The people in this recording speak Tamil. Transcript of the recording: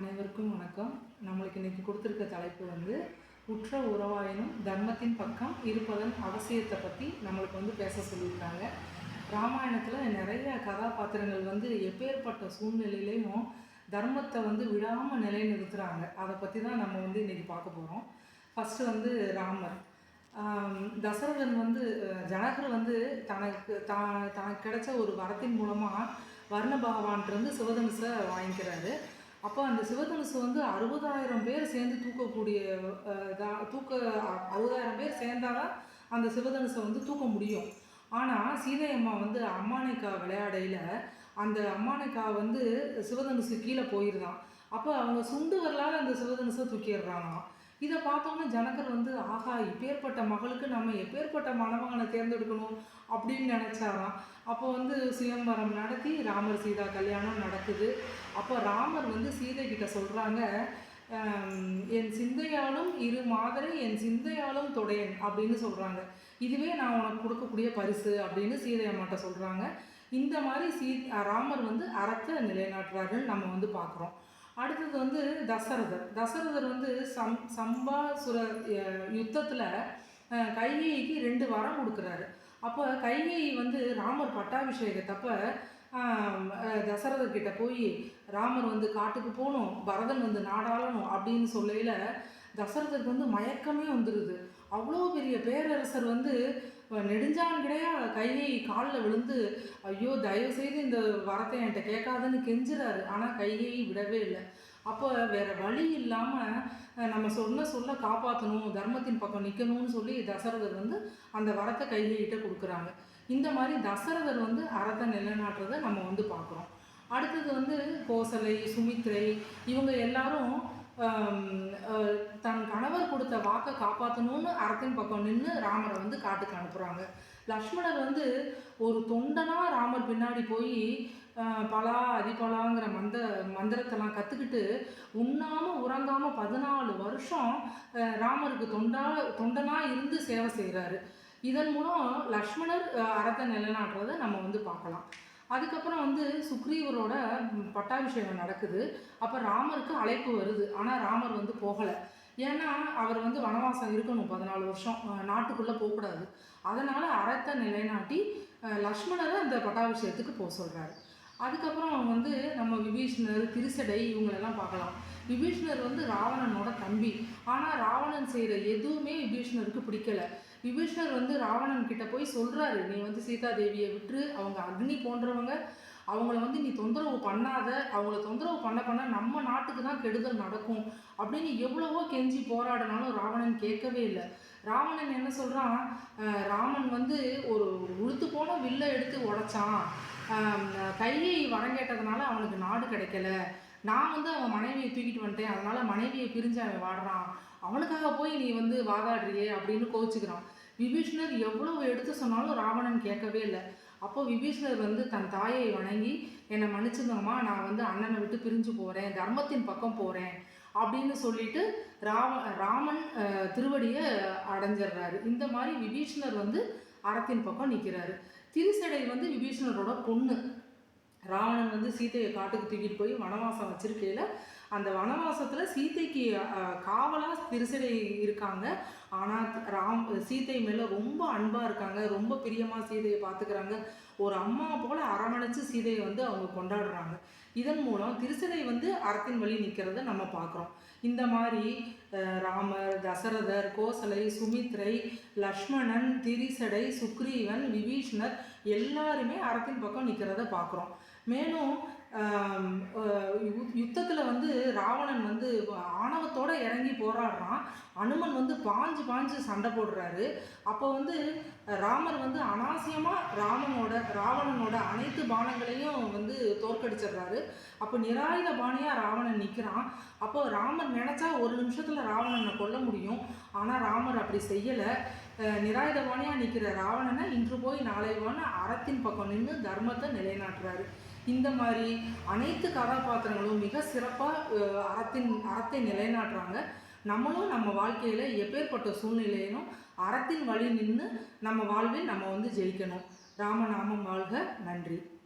அனைவருக்கும் வணக்கம். நம்மளுக்கு இன்றைக்கி கொடுத்துருக்க தலைப்பு வந்து உற்ற உறவாயினும் தர்மத்தின் பக்கம் இருப்பதன் அவசியத்தை பற்றி நம்மளுக்கு வந்து பேச சொல்லியிருக்காங்க. ராமாயணத்தில் நிறைய கதாபாத்திரங்கள் வந்து எப்பேற்பட்ட சூழ்நிலையிலையும் தர்மத்தை வந்து விடாமல் நிலைநிறுத்துகிறாங்க அதை பற்றி தான் நம்ம வந்து இன்றைக்கி பார்க்க போகிறோம் ஃபஸ்ட்டு வந்து ராமர். தசரதன் வந்து ஜனகர் வந்து தனக்கு தான் தனக்கு கிடைச்ச ஒரு வரத்தின் மூலமாக வர்ண வந்து சிவதனுசை வாங்கிக்கிறாரு. அப்போ அந்த சிவதனுசு வந்து அறுபதாயிரம் பேர் சேர்ந்து தூக்கக்கூடிய தூக்க அறுபதாயிரம் பேர் சேர்ந்தாதான் அந்த சிவதனுசை வந்து தூக்க முடியும். ஆனால் சீதை அம்மா வந்து அம்மானைக்கா விளையாடையில் அந்த அம்மானைக்கா வந்து சிவதனுசு கீழே போயிருந்தான். அப்போ அவங்க சுண்டு வரலால் அந்த சிவதனுசை தூக்கிடுறாங்களாம். இதை பார்த்தோன்னே ஜனகர் வந்து ஆஹா இப்பேற்பட்ட மகளுக்கு நம்ம எப்பேற்பட்ட மணமகனை தேர்ந்தெடுக்கணும் அப்படின்னு நினச்சாராம். அப்போ வந்து சுயம்பரம் நடத்தி ராமர் சீதா கல்யாணம் நடக்குது. அப்போ ராமர் வந்து சீதை கிட்ட சொல்கிறாங்க என் சிந்தையாலும் இரு மாதரை என் சிந்தையாலும் தொடையன் அப்படின்னு சொல்கிறாங்க இதுவே நான் உனக்கு கொடுக்கக்கூடிய பரிசு அப்படின்னு சீதை அம்மாட்ட சொல்கிறாங்க இந்த மாதிரி சீ ராமர் வந்து அறத்தை நிலைநாட்டுறாருன்னு நம்ம வந்து பார்க்குறோம். அடுத்தது வந்து தசரதர். தசரதர் வந்து சம் சம்பாசுர யுத்தத்தில் கைகேயிக்கு ரெண்டு வரம் கொடுக்குறாரு. அப்போ கைகேயி வந்து ராமர் பட்டாபிஷேகத்தப்ப தசரதர்கிட்ட போய் ராமர் வந்து காட்டுக்கு போகணும் பரதன் வந்து நாடாளணும் அப்படின்னு சொல்லையில் தசரதருக்கு வந்து மயக்கமே வந்துடுது அவ்வளோ பெரிய பேரரசர் வந்து நெடுஞ்சான் கிடையா கையை காலில் விழுந்து ஐயோ தயவு செய்து இந்த வரத்தை என்கிட்ட கேட்காதுன்னு கெஞ்சுறாரு. ஆனால் கையை விடவே இல்லை. அப்போ வேற வழி இல்லாமல் நம்ம சொன்ன சொல்ல காப்பாற்றணும் தர்மத்தின் பக்கம் நிற்கணும்னு சொல்லி தசரதர் வந்து அந்த வரத்தை கைகிட்ட கொடுக்குறாங்க. இந்த மாதிரி தசரதர் வந்து அறத்தை நிலைநாட்டுறதை நம்ம வந்து பார்க்குறோம். அடுத்தது வந்து கோசலை சுமித்ரை இவங்க எல்லாரும் தன் கணவர் கொடுத்த வாக்கை காப்பாற்றணும்னு அரக்கன் பக்கம் நின்று ராமரை வந்து காட்டுக்கு அனுப்புகிறாங்க லக்ஷ்மணர் வந்து ஒரு தொண்டனா ராமர் பின்னாடி போய் பலா அதிபலாங்கிற மந்த மந்திரத்தெல்லாம் கற்றுக்கிட்டு உண்ணாமல் உறங்காமல் பதினாலு வருஷம் ராமருக்கு தொண்டா தொண்டனாக இருந்து சேவை செய்கிறாரு இதன் மூலம் லக்ஷ்மணர் அறத்தை நிலைநாட்டுறதை நம்ம வந்து பார்க்கலாம். அதுக்கப்புறம் வந்து சுக்ரீவரோட பட்டாபிஷேகம் நடக்குது. அப்போ ராமருக்கு அழைப்பு வருது. ஆனால் ராமர் வந்து போகலை. ஏன்னா அவர் வந்து வனவாசம் இருக்கணும் பதினாலு வருஷம். நாட்டுக்குள்ளே போகக்கூடாது. அதனால் அறத்தை நிலைநாட்டி லக்ஷ்மணரை அந்த பட்டாபிஷேகத்துக்கு போக சொல்கிறாரு அதுக்கப்புறம் வந்து நம்ம விபீஷ்ணர் திருசடை இவங்களெல்லாம் பார்க்கலாம். விபீஷ்ணர் வந்து ராவணனோட தம்பி. ஆனால் ராவணன் செய்கிற எதுவுமே விபீஷ்ணருக்கு பிடிக்கல. விபீஷ்ணர் வந்து ராவணன் கிட்ட போய் சொல்கிறாரு நீ வந்து சீதா தேவியை விட்டுரு அவங்க அக்னி போன்றவங்க அவங்கள வந்து நீ தொந்தரவு பண்ணாத அவங்கள தொந்தரவு பண்ண பண்ண நம்ம நாட்டுக்கு தான் கெடுதல் நடக்கும். அப்படின்னு எவ்வளவோ கெஞ்சி போராடினாலும் ராவணன் கேட்கவே இல்லை. ராவணன் என்ன சொல்கிறான் ராமன் வந்து ஒரு உளுத்து போன வில்லை எடுத்து உடைச்சான். கையை வரங்கேட்டதுனால அவனுக்கு நாடு கிடைக்கல. நான் வந்து அவன் மனைவியை தூக்கிட்டு வந்துட்டேன். அதனால மனைவியை பிரிஞ்சு அவன் வாடுறான். அவனுக்காக போய் நீ வந்து வாதாடுறியே அப்படின்னு கோச்சுக்கிறான் விபீஷ்ணர் எவ்வளவு எடுத்து சொன்னாலும் ராவணன் கேட்கவே இல்லை. அப்போ விபீஷ்ணர் வந்து தன் தாயை வணங்கி என்னை மன்னிச்சிருந்தோம்மா நான் வந்து அண்ணனை விட்டு பிரிஞ்சு போகிறேன் தர்மத்தின் பக்கம் போகிறேன் அப்படின்னு சொல்லிட்டு ராம ராமன் திருவடியை அடைஞ்சிடுறாரு. இந்த மாதிரி விபீஷ்ணர் வந்து அறத்தின் பக்கம் நிற்கிறாரு திருசடை வந்து விபீஷ்ணரோட பொண்ணு. ராவணன் வந்து சீதையை காட்டுக்கு தூக்கிட்டு போய் வனவாசம் வச்சிருக்கையில் அந்த வனவாசத்தில் சீதைக்கு காவலாக திருசடை இருக்காங்க. ஆனால் ராம் சீதை மேலே ரொம்ப அன்பாக இருக்காங்க. ரொம்ப பிரியமாக சீதையை பார்த்துக்கிறாங்க ஒரு அம்மா போல் அரவணைச்சு சீதையை வந்து அவங்க கொண்டாடுறாங்க. இதன் மூலம் திருசடை வந்து அறத்தின் வழி நிற்கிறத நம்ம பார்க்குறோம் இந்த மாதிரி ராமர் தசரதர் கோசலை சுமித்ரை லக்ஷ்மணன் திரிசடை சுக்ரீவன் விபீஷ்ணர் எல்லாருமே அறத்தின் பக்கம் நிற்கிறத பார்க்குறோம். மேலும் யுத்தத்தில் வந்து ராவணன் வந்து ஆணவத்தோடு இறங்கி போராடுறான். அனுமன் வந்து பாஞ்சு பாஞ்சு சண்டை போடுறாரு. அப்போ வந்து ராமர் வந்து அனாவசியமாக ராமனோட ராவணனோட அனைத்து பானங்களையும் வந்து தோற்கடிச்சிடுறாரு. அப்போ நிராயுத பாணியாக ராவணன் நிற்கிறான் அப்போ ராமர் நினச்சா ஒரு நிமிஷத்தில் ராவணனை கொல்ல முடியும். ஆனால் ராமர் அப்படி செய்யலை. நிராயுத பாணியாக நிற்கிற ராவணனை இன்று போய் நாளை வான அறத்தின் பக்கம் நின்று தர்மத்தை நிலைநாட்டுறாரு. இந்த மாதிரி அனைத்து கதாபாத்திரங்களும் மிக சிறப்பாக அறத்தின் அறத்தை நிலைநாட்டுறாங்க. நம்மளும் நம்ம வாழ்க்கையில் எப்பேற்பட்ட சூழ்நிலையிலும் அறத்தின் வழி நின்று நம்ம வாழ்வில் நம்ம வந்து ஜெயிக்கணும். ராமநாமம் வாழ்க. நன்றி.